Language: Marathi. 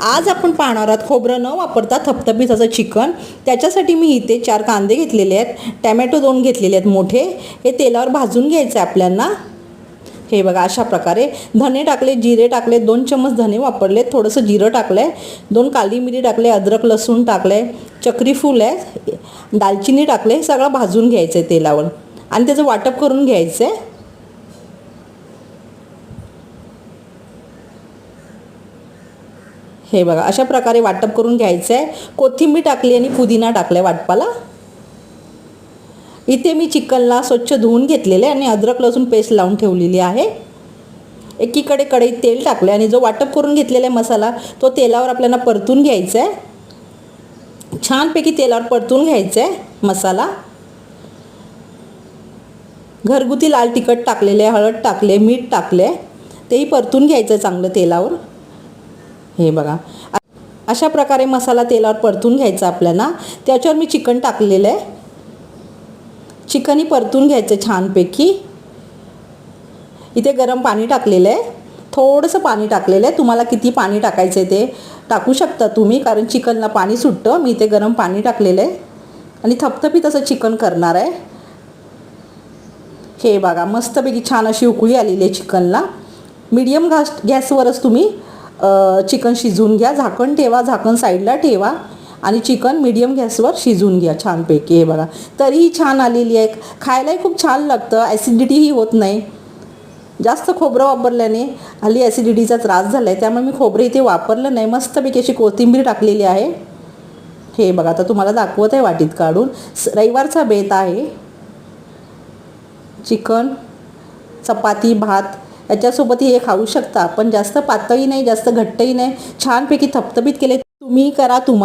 आज आपण पाहणार आहोत खोबरं न वापरता थपथपीत असं चिकन. त्याच्यासाठी मी इथे चार कांदे घेतलेले आहेत. टॅमॅटो दोन घेतलेले आहेत मोठे. हे तेलावर भाजून घ्यायचे आपल्याला हे बघा अशा प्रकारे. धने टाकले जिरे टाकले दोन चम्मच धने वापरले. थोडंसं जिरं टाकलं आहे दोन काली मिरी टाकले अद्रक लसूण टाकलं आहे चक्री फूल आहे. दालचिनी टाकले. हे सगळं भाजून घ्यायचं आहे तेलावर. आणि त्याचं वाटप करून घ्यायचं आहे हे बघा अशा प्रकारे वाटप करून घ्यायचं आहे कोथिंबीर टाकली आणि पुदिना टाकला आहे वाटपाला. इथे मी चिकनला स्वच्छ धुवून घेतलेले आणि अद्रक लसूण पेस्ट लावून ठेवलेली आहे. एकीकडे कढईत तेल टाकले आणि जो वाटप करून घेतलेला आहे मसाला तो तेलावर आपल्याला परतून घ्यायचा आहे छानपैकी तेलावर परतून घ्यायचा आहे मसाला. घरगुती लाल तिखट टाकलेले हळद टाकले मीठ टाकले तेही परतून घ्यायचं आहे चांगलं तेलावर. हे बघा. अशा प्रकारे मसाला तेलावर परतून घ्यायचा आपल्याला. त्याच्यावर मी चिकन टाकलेलं आहे. चिकनही परतून घ्यायचं छानपैकी. इथे गरम पाणी टाकलेलं आहे. थोडंसं पाणी टाकलेलं आहे. तुम्हाला किती पाणी टाकायचं आहे ते टाकू शकता तुम्ही कारण चिकनला पाणी सुटतं. मी इथे गरम पाणी टाकलेलं आहे. आणि थपथपीत असं चिकन करणार आहे. हे बघा मस्तपैकी छान अशी उकळी आलेली आहे चिकनला. मीडियम घास गॅसवरच तुम्ही चिकन शिजवून घ्या. झाकण ठेवा झाकण साईडला ठेवा आणि चिकन मीडियम गॅसवर शिजवून घ्या छानपैकी. हे बघा. तरीही छान आलेली आहे. खायलाही खूप छान लागतं. ॲसिडिटीही होत नाही. जास्त खोबरं वापरल्याने हल्ली ॲसिडिटीचा त्रास झाला आहे त्यामुळे मी खोबरं इथे वापरलं नाही. मस्तपैकी अशी कोथिंबीर टाकलेली आहे. हे बघा आता तुम्हाला दाखवत आहे वाटीत काढून. रविवारचा बेत आहे. चिकन चपाती भात याच्यासोबत हे खाऊ शकता. पण जास्त पातळी नाही जास्त घट्टही नाही. छानपैकी थपथपीत केले. तुम्ही करा तुम्हा